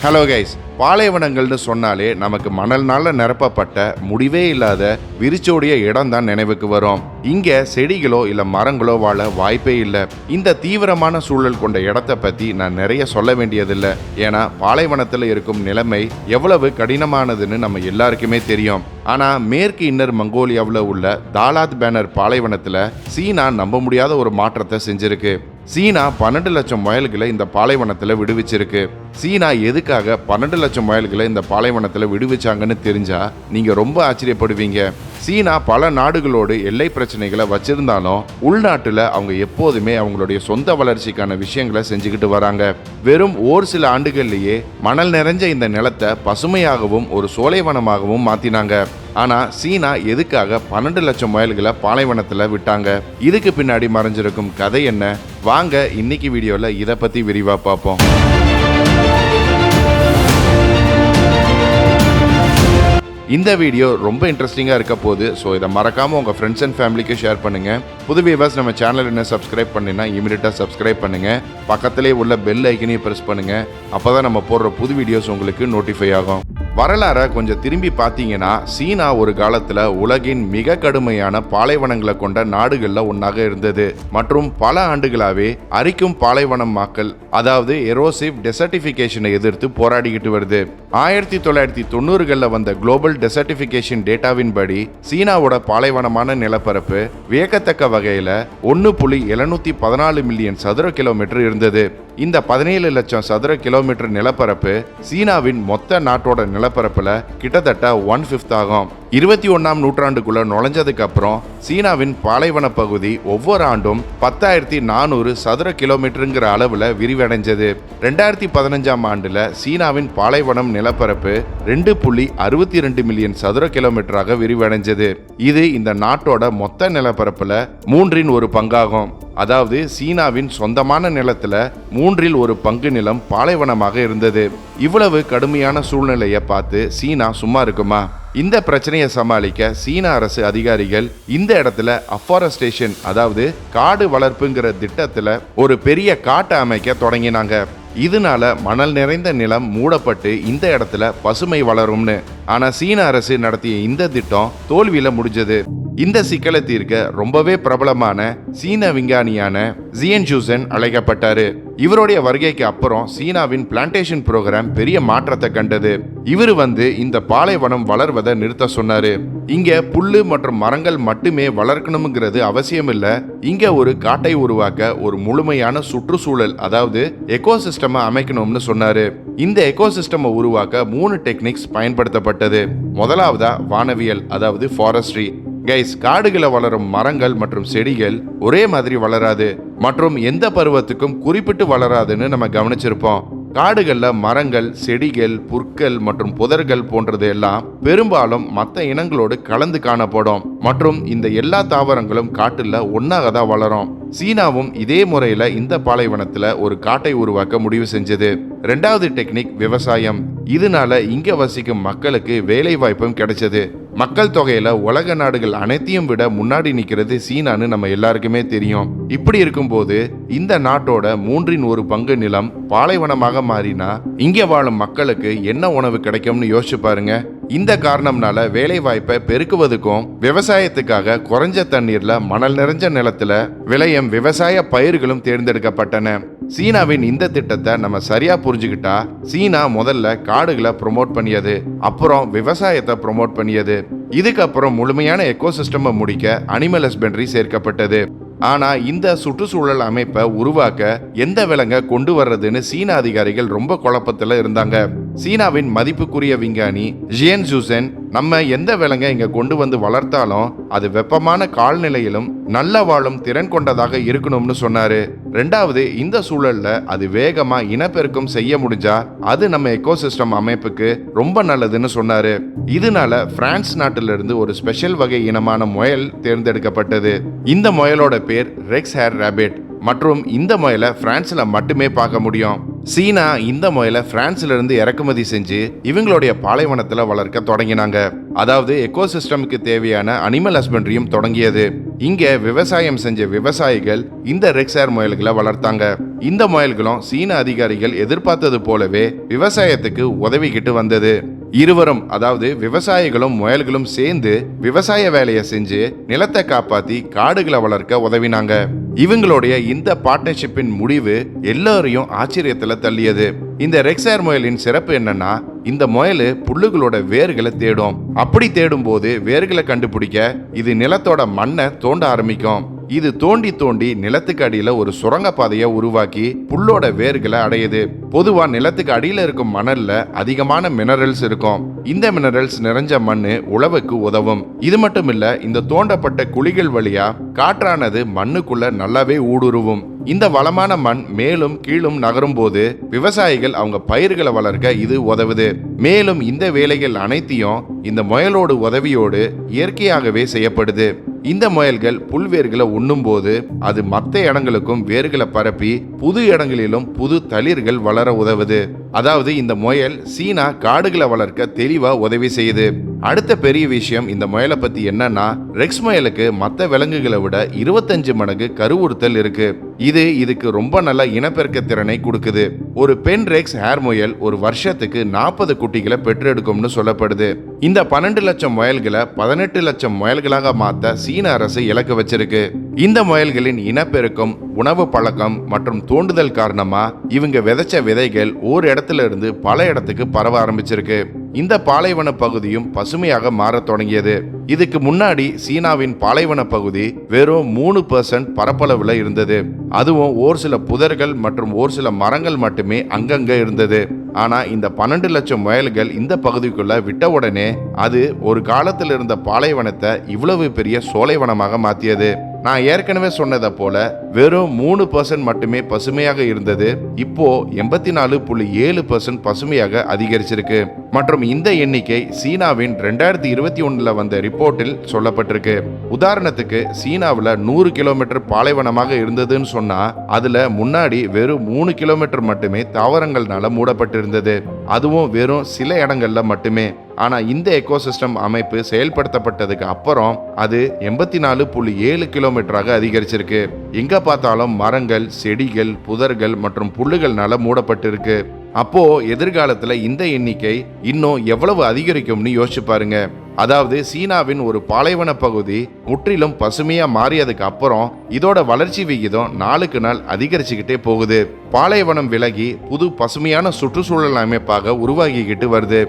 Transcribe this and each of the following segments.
Hello guys பாலைவனங்கள்னு சொன்னாலே நமக்கு மணல்னால நிரப்பப்பட்ட முடிவே இல்லாத விரிச்சோடிய இடம் தான் நினைவுக்கு வரும். இங்க செடிகளோ இல்ல மரங்களோ வாழ வாய்ப்பே இல்லை. இந்த தீவிரமான சூழல் கொண்ட இடத்த பத்தி நான் நிறைய சொல்ல வேண்டியதில்லை. ஏன்னா பாலைவனத்தில் இருக்கும் நிலைமை எவ்வளவு கடினமானதுன்னு நம்ம எல்லாருக்குமே தெரியும். ஆனா மேற்கு இன்னர் மங்கோலியாவில் உள்ள தாலாத் பேனர் பாலைவனத்துல சீனா நம்ப முடியாத ஒரு மாற்றத்தை செஞ்சிருக்கு. சீனா பன்னெண்டு லட்சம் முயல்களை இந்த பாலைவனத்தில் விடுவிச்சிருக்கு. சீனா எதுக்காக பன்னெண்டு லட்சம் முயல்களை இந்த பாலைவனத்தில் விடுவிச்சாங்கன்னு தெரிஞ்சா நீங்கள் ரொம்ப ஆச்சரியப்படுவீங்க. சீனா பல நாடுகளோடு எல்லை பிரச்சனைகளை வச்சிருந்தாலும் உள்நாட்டில் அவங்க எப்போதுமே அவங்களுடைய சொந்த வளர்ச்சிக்கான விஷயங்களை செஞ்சுக்கிட்டு வராங்க. வெறும் ஓர் சில ஆண்டுகள்லேயே மணல் நிறைஞ்ச இந்த நிலத்தை பசுமையாகவும் ஒரு சோலைவனமாகவும் மாற்றினாங்க ஆனால் சீனா எதுக்காக பன்னெண்டு லட்சம் மைல்களை பாலைவனத்தில் விட்டாங்க? இதுக்கு பின்னாடி மறைஞ்சிருக்கும் கதை என்ன? வாங்க இன்னைக்கு வீடியோவில் இதை பற்றி விரிவாக பார்ப்போம். இந்த வீடியோ ரொம்ப இன்ட்ரெஸ்டிங்காக இருக்க போகுது ஸோ இதை மறக்காமல் உங்கள் ஃப்ரெண்ட்ஸ் அண்ட் ஃபேமிலிக்கு ஷேர் பண்ணுங்கள் புது வியூவர்ஸ் நம்ம சேனல் என்ன சப்ஸ்கிரைப் பண்ணினா இமீடியட்டாக சப்ஸ்கிரைப் பண்ணுங்கள் பக்கத்திலே உள்ள பெல் ஐக்கனையும் ப்ரெஸ் பண்ணுங்கள் அப்போ தான் நம்ம போடுற புது வீடியோஸ் உங்களுக்கு நோட்டிஃபை ஆகும். வரலாறை கொஞ்சம் திரும்பி பார்த்தீங்கன்னா சீனா ஒரு காலத்தில் உலகின் மிக கடுமையான பாலைவனங்களை கொண்ட நாடுகளில் ஒன்றாக இருந்தது. மற்றும் பல ஆண்டுகளாகவே அரிக்கும் பாலைவனம் மக்கள் அதாவது எரோசிவ் டெசர்டிஃபிகேஷனை எதிர்த்து போராடிக்கிட்டு வருது. ஆயிரத்தி தொள்ளாயிரத்தி தொண்ணூறுகளில் வந்த குளோபல் டெசர்டிஃபிகேஷன் டேட்டாவின் படி சீனாவோட பாலைவனமான நிலப்பரப்பு வியக்கத்தக்க வகையில் ஒன்று புள்ளி எழுநூத்தி பதினாலு மில்லியன் சதுர கிலோமீட்டர் இருந்தது. இந்த பதினேழு லட்சம் சதுர கிலோமீட்டர் நிலப்பரப்பு சீனாவின் மொத்த நாட்டோட நிலப்பரப்பில் கிட்டத்தட்ட ஒன் ஃபிஃப்த் ஆகும். இருபத்தி ஒன்றாம் நூற்றாண்டுக்குள்ள நுழைஞ்சதுக்கு அப்புறம் சீனாவின் பாலைவன பகுதி ஒவ்வொரு ஆண்டும் பத்தாயிரத்தி நானூறு சதுர கிலோமீட்டருங்கிற அளவில் விரிவடைஞ்சது. ரெண்டாயிரத்தி பதினஞ்சாம் ஆண்டில் சீனாவின் பாலைவனம் நிலப்பரப்பு ரெண்டு புள்ளி அறுபத்தி ரெண்டு மில்லியன் சதுர கிலோமீட்டராக விரிவடைஞ்சது. இது இந்த நாட்டோட மொத்த நிலப்பரப்பில் மூன்றின் ஒரு பங்காகும். அதாவது சீனாவின் சொந்தமான நிலத்தில் மூன்றில் ஒரு பங்கு நிலம் பாலைவனமாக இருந்தது. இவ்வளவு கடுமையான சூழ்நிலையை பார்த்து சீனா சும்மா இருக்குமா? இந்த பிரச்சனையை சமாளிக்க சீன அரசு அதிகாரிகள் இந்த இடத்துல அஃபாரஸ்டேஷன் அதாவது காடு வளர்ப்புங்கிற திட்டத்தில் ஒரு பெரிய காட்டை அமைக்க தொடங்கினாங்க. இதனால மணல் நிறைந்த நிலம் மூடப்பட்டு இந்த இடத்துல பசுமை வளரும்னு. ஆனா சீன அரசு நடத்திய இந்த திட்டம் தோல்வியில முடிஞ்சது. இந்த சிக்கலை தீர்க்க ரொம்பவே பிரபலமான சீன விஞ்ஞானியான ஜியன் ஜூசன் அழைக்கப்பட்டாரு. இவருடைய வருகைக்கு அப்புறம் சீனாவின் பிளான்டேஷன் ப்ரோக்ராம் பெரிய மாற்றத்தை கண்டது. இவர் வந்து இந்த பாலைவனம் வளர்வதை நிறுத்த சொன்னாரு. இங்க புல்லு மற்றும் மரங்கள் மட்டுமே வளர்க்கணுங்கிறது அவசியம் இல்ல இங்க ஒரு காட்டை உருவாக்க ஒரு முழுமையான சுற்றுச்சூழல் அதாவது எக்கோசிஸ்டமை அமைக்கணும்னு சொன்னாரு. இந்த எக்கோசிஸ்டமை உருவாக்க மூணு டெக்னிக்ஸ் பயன்படுத்தப்பட்டது. முதலாவதா வானவியல் அதாவது ஃபாரஸ்ட்ரி கைஸ் காடுகளை வளரும் மரங்கள் மற்றும் செடிகள் ஒரே மாதிரி வளராது. மற்றும் எந்த பருவத்துக்கும் குறிப்பிட்டு வளராதுன்னு நம்ம கவனிச்சிருப்போம். காடுகளில் மரங்கள் செடிகள் புற்கள் மற்றும் புதர்கள் போன்றது எல்லாம் பெரும்பாலும் மற்ற இனங்களோடு கலந்து காணப்படும். மற்றும் இந்த எல்லா தாவரங்களும் காட்டில் ஒன்றாக தான் வளரும். சீனாவும் இதே முறையில் இந்த பாலைவனத்தில் ஒரு காட்டை உருவாக்க முடிவு செஞ்சது. ரெண்டாவது டெக்னிக் விவசாயம். இதனால இங்கே வசிக்கும் மக்களுக்கு வேலை வாய்ப்பும் கிடைச்சது. மக்கள் தொகையில உலக நாடுகள் அனைத்தையும் விட முன்னாடி நிக்கிறது சீனான்னு நம்ம எல்லாருக்குமே தெரியும். இப்படி இருக்கும்போது இந்த நாட்டோட மூன்றின் ஒரு பங்கு நிலம் பாலைவனமாக மாறினா இங்கே வாழும் மக்களுக்கு என்ன உணவு கிடைக்கும்னு யோசிச்சு பாருங்க. இந்த காரணம்னால வேலை வாய்ப்பை பெருக்குவதுக்கும் விவசாயத்துக்காக குறைஞ்ச தண்ணீர்ல மணல் நிறைஞ்ச நிலத்துல விளையும் விவசாய பயிர்களும் தேர்ந்தெடுக்கப்பட்டன. சீனாவின் இந்த திட்டத்தை நம்ம சரியா புரிஞ்சுக்கிட்டா சீனா முதல்ல காடுகளை ப்ரொமோட் பண்ணியது அப்புறம் விவசாயத்தை ப்ரொமோட் பண்ணியது. இதுக்கப்புறம் முழுமையான எக்கோசிஸ்டமை முடிக்க அனிமல் ஹஸ்பண்டரி சேர்க்கப்பட்டது. ஆனா இந்த சுற்றுச்சூழல் அமைப்பை உருவாக்க எந்த விலங்கை கொண்டு வர்றதுன்னு சீன அதிகாரிகள் ரொம்ப குழப்பத்துல இருந்தாங்க. சீனாவின் மதிப்புக்குரிய விஞ்ஞானி ஜியன் ஜூசன் நம்ம எந்த விலங்கை இங்க கொண்டு வந்து வளர்த்தாலும் அது வெப்பமான கால்நிலையிலும் நல்ல வாழும் திறன் கொண்டதாக இருக்கணும்னு சொன்னாரு. ரெண்டாவது இந்த சூழல்ல அது வேகமா இனப்பெருக்கம் செய்ய முடிஞ்சா அது நம்ம எக்கோசிஸ்டம் அமைப்புக்கு ரொம்ப நல்லதுன்னு சொன்னாரு. இதனால பிரான்ஸ் நாட்டிலிருந்து ஒரு ஸ்பெஷல் வகை இனமான முயல் தேர்ந்தெடுக்கப்பட்டது. இந்த முயலோட பேர் ரெக்ஸ் ஹேர் ரேபிட். மற்றும் இந்த முயலை பிரான்ஸில் மட்டுமே பார்க்க முடியும். சீனா இந்த முயலை பிரான்ஸ்ல இருந்து இறக்குமதி செஞ்சு இவங்களுடைய பாலைவனத்தில் வளர்க்க தொடங்கினாங்க. அதாவது எக்கோசிஸ்டமுக்கு தேவையான அனிமல் ஹஸ்பண்ட்ரியும் தொடங்கியது. இங்கே விவசாயம் செஞ்ச விவசாயிகள் இந்த ரெக்ஸார் முயல்களை வளர்த்தாங்க. இந்த முயல்களும் சீன அதிகாரிகள் எதிர்பார்த்தது போலவே விவசாயத்துக்கு உதவிக்கிட்டு வந்தது. இருவரும் அதாவது விவசாயிகளும் முயல்களும் சேர்ந்து விவசாய வேலையை செஞ்சு நிலத்தை காப்பாத்தி காடுகளை வளர்க்க உதவினாங்க. இவங்களுடைய இந்த பார்ட்னர்ஷிப்பின் முடிவு எல்லாரையும் ஆச்சரியத்துல தள்ளியது. இந்த ரெக்ஸார் முயலின் சிறப்பு என்னன்னா இந்த முயல் புல்லுகளோட வேர்களை தேடும். அப்படி தேடும் போது வேர்களை கண்டுபிடிக்க இது நிலத்தோட மண்ணை தோண்ட ஆரம்பிக்கும். இது தோண்டி தோண்டி நிலத்துக்கு அடியில ஒரு சுரங்க பாதையை உருவாக்கி புல்லோட வேர்களை அடையுது. பொதுவா நிலத்துக்கு அடியில இருக்கும் மணல்ல அதிகமான மினரல்ஸ் இருக்கும். இந்த மினரல்ஸ் நிறைஞ்ச மண்ணு உழவுக்கு உதவும். இது மட்டும் இல்ல இந்த தோண்டப்பட்ட குழிகள் வழியா காற்றானது மண்ணுக்குள்ள நல்லாவே ஊடுருவும். இந்த வளமான மண் மேலும் கீழும் நகரும் போது விவசாயிகள் அவங்க பயிர்களை வளர்க்க இது உதவுது. மேலும் இந்த வேலைகள் அனைத்தையும் இந்த முயலோடு உதவியோடு இயற்கையாகவே செய்யப்படுது. இந்த முயல்கள் புல்வேர்களை உண்ணும்போது அது மற்ற இடங்களுக்கும் வேர்களை பரப்பி புது இடங்களிலும் புது தளிர்கள் வளர உதவுது. அதாவது இந்த முயல் சீனா காடுகளை வளர்க்க தெளிவா உதவி செய்யுது. அடுத்த பெரிய விஷயம் இந்த முயலை பத்தி என்னன்னா ரெக்ஸ் முயலுக்கு மற்ற விலங்குகளை விட இருபத்தஞ்சு மடங்கு கருவுறுத்தல் இருக்கு. இது இதுக்கு ரொம்ப நல்ல இனப்பெருக்க திறனை கொடுக்குது. ஒரு பெண் ரெக்ஸ் ஹேர் முயல் ஒரு வருஷத்துக்கு நாற்பது குட்டிகளை பெற்றெடுக்கும்னு சொல்லப்படுது. இந்த பன்னெண்டு லட்சம் முயல்களை பதினெட்டு லட்சம் முயல்களாக மாத்த சீன அரசு இலக்கு வச்சிருக்கு. இந்த முயல்களின் இனப்பெருக்கம் உணவு பழக்கம் மற்றும் தூண்டுதல் காரணமா இவங்க விதைச்ச விதைகள் ஒரு இடத்துல இருந்து பல இடத்துக்கு பரவ ஆரம்பிச்சிருக்கு. இந்த பாலைவன பகுதியும் பசுமையாக மாறத் தொடங்கியது. இதுக்கு முன்னாடி சீனாவின் பாலைவன பகுதி வெறும் மூணு பர்சன்ட் பரப்பளவுல இருந்தது. அதுவும் ஒரு சில புதர்கள் மற்றும் ஒரு சில மரங்கள் மட்டுமே அங்கங்க இருந்தது. ஆனா இந்த பன்னெண்டு லட்சம் முயல்கள் இந்த பகுதிக்குள்ள விட்ட உடனே அது ஒரு காலத்தில் இருந்த பாலைவனத்தை இவ்வளவு பெரிய சோலைவனமாக மாத்தியது. நான் ஏற்கனவே சொன்னதை போல வெறும் மூணு பர்சன்ட் மட்டுமே பசுமையாக இருந்தது. இப்போ எண்பத்தி நாலு புள்ளி ஏழு பர்சன்ட் பசுமையாக அதிகரிச்சிருக்கு. மற்றும் இந்த எண்ணிக்கை சீனாவின் ரெண்டாயிரத்தி இருபத்தி ஒன்றில் வந்த ரிப்போர்ட்டில் சொல்லப்பட்டிருக்கு. உதாரணத்துக்கு சீனாவில் நூறு கிலோமீட்டர் பாலைவனமாக இருந்ததுன்னு சொன்னா அதுல முன்னாடி வெறும் மூணு கிலோமீட்டர் மட்டுமே தாவரங்கள்னால மூடப்பட்டிருந்தது. அதுவும் வெறும் சில இடங்கள்ல மட்டுமே. ஆனால் இந்த எக்கோசிஸ்டம் அமைப்பு செயல்படுத்தப்பட்டதுக்கு அப்புறம் அது எண்பத்தி நாலு புள்ளி ஏழு கிலோமீட்டராக அதிகரிச்சிருக்கு. எங்க பார்த்தாலும் மரங்கள் செடிகள் புதர்கள் மற்றும் புல்லுகள்னால மூடப்பட்டிருக்கு. அப்போ எதிர்காலத்துல இந்த எண்ணிக்கை இன்னும் எவ்வளவு அதிகரிக்கும்னு யோசிச்சு பாருங்க. அதாவது சீனாவின் ஒரு பாலைவன பகுதி முற்றிலும் பசுமையா மாறியதுக்கு அப்புறம் இதோட வளர்ச்சி விகிதம் நாளுக்கு நாள் அதிகரிச்சுக்கிட்டே போகுது. பாலைவனம் விலகி புது பசுமையான சுற்றுச்சூழல் அமைப்பாக உருவாகிக்கிட்டு வருது.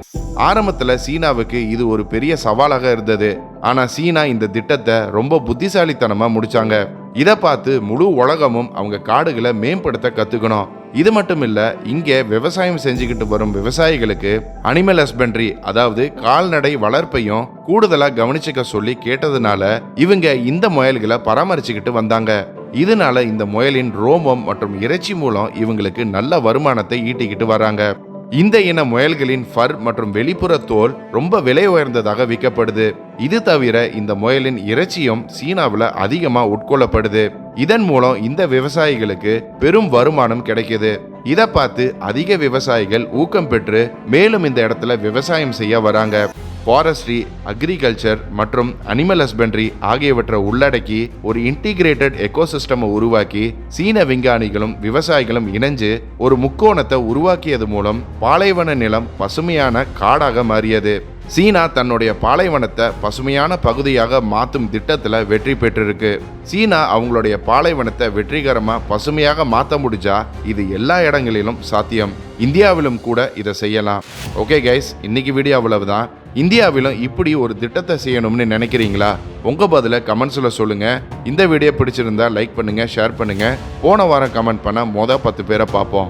ஆரம்பத்துல சீனாவுக்கு இது ஒரு பெரிய சவாலாக இருந்தது. ஆனா சீனா இந்த திட்டத்தை ரொம்ப புத்திசாலித்தனமா முடிச்சாங்க. இதை பார்த்து முழு உலகமும் அவங்க காடுகளை மேம்படுத்த கத்துக்கணும். இது மட்டும் இல்லை இங்கே விவசாயம் செஞ்சுக்கிட்டு வரும் விவசாயிகளுக்கு அனிமல் ஹஸ்பண்ட்ரி அதாவது கால்நடை வளர்ப்பையும் கூடுதலாக கவனிச்சுக்க சொல்லி கேட்டதுனால இவங்க இந்த முயல்களை பராமரிச்சுக்கிட்டு வந்தாங்க. இதனால இந்த முயலின் ரோமம் மற்றும் இறைச்சி மூலம் இவங்களுக்கு நல்ல வருமானத்தை ஈட்டிக்கிட்டு வராங்க. இந்த இன முயல்களின் ஃபர் மற்றும் வெளிப்புற தோல் ரொம்ப விலை உயர்ந்ததாக விற்கப்படுது. இது தவிர இந்த முயலின் இறைச்சியும் சீனாவில் அதிகமாக உட்கொள்ளப்படுது. இதன் மூலம் இந்த விவசாயிகளுக்கு பெரும் வருமானம் கிடைக்குது. இதை பார்த்து அதிக விவசாயிகள் ஊக்கம் பெற்று மேலும் இந்த இடத்துல விவசாயம் செய்ய வராங்க. ஃபாரஸ்ட்ரி அக்ரிகல்ச்சர் மற்றும் அனிமல் ஹஸ்பண்ட்ரி ஆகியவற்றை உள்ளடக்கி ஒரு இன்டிகிரேட்டட் எக்கோசிஸ்டமை உருவாக்கி சீன விஞ்ஞானிகளும் விவசாயிகளும் இணைஞ்சு ஒரு முக்கோணத்தை உருவாக்கியது மூலம் பாலைவன நிலம் பசுமையான காடாக மாறியது. சீனா தன்னுடைய பாலைவனத்தை பசுமையான பகுதியாக மாற்றும் திட்டத்தில் வெற்றி பெற்றிருக்கு. சீனா அவங்களுடைய பாலைவனத்தை வெற்றிகரமாக பசுமையாக மாற்ற முடிஞ்சா இது எல்லா இடங்களிலும் சாத்தியம். இந்தியாவிலும் கூட இதை செய்யலாம். ஓகே கைஸ் இன்னைக்கு வீடியோ அவ்வளவுதான். இந்தியாவிலும் இப்படி ஒரு திட்டத்தை செய்யணும்னு நினைக்கிறீங்களா? உங்கள் பதிலை கமெண்ட்ஸில் சொல்லுங்கள் இந்த வீடியோ பிடிச்சிருந்தா லைக் பண்ணுங்கள் ஷேர் பண்ணுங்கள் போன வாரம் கமெண்ட் பண்ண மொதல் பத்து பேரை பார்ப்போம்.